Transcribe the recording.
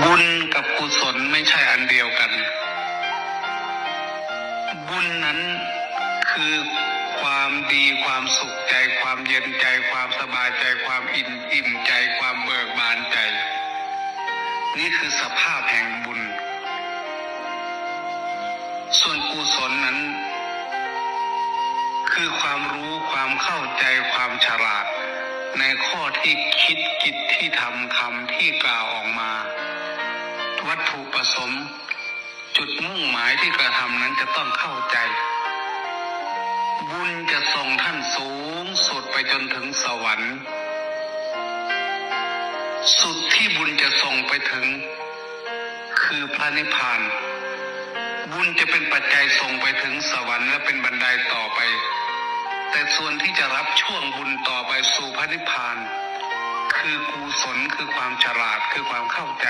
บุญกับกุศลไม่ใช่อันเดียวกัน บุญนั้นคือความดีความสุขใจ ความเย็นใจ ความสบายใจ ความอิ่มอิ่มใจ ความเบิกบานใจ นี่คือสภาพแห่งบุญ ส่วนกุศลนั้น คือความรู้ความเข้าใจความฉลาด ในข้อที่คิดกิจที่ทำคำที่กล่าว วัตถุประสงค์ จุดมุ่งหมายที่กระทำนั้นจะต้องเข้าใจ บุญจะส่งท่านสูงสุดไปจนถึงสวรรค์ สุดที่บุญจะส่งไปถึง คือพระนิพพาน บุญจะเป็นปัจจัยส่งไปถึงสวรรค์และเป็นบันไดต่อไป แต่ส่วนที่จะรับช่วงบุญต่อไปสู่พระนิพพาน คือกุศลคือความฉลาดคือความเข้าใจ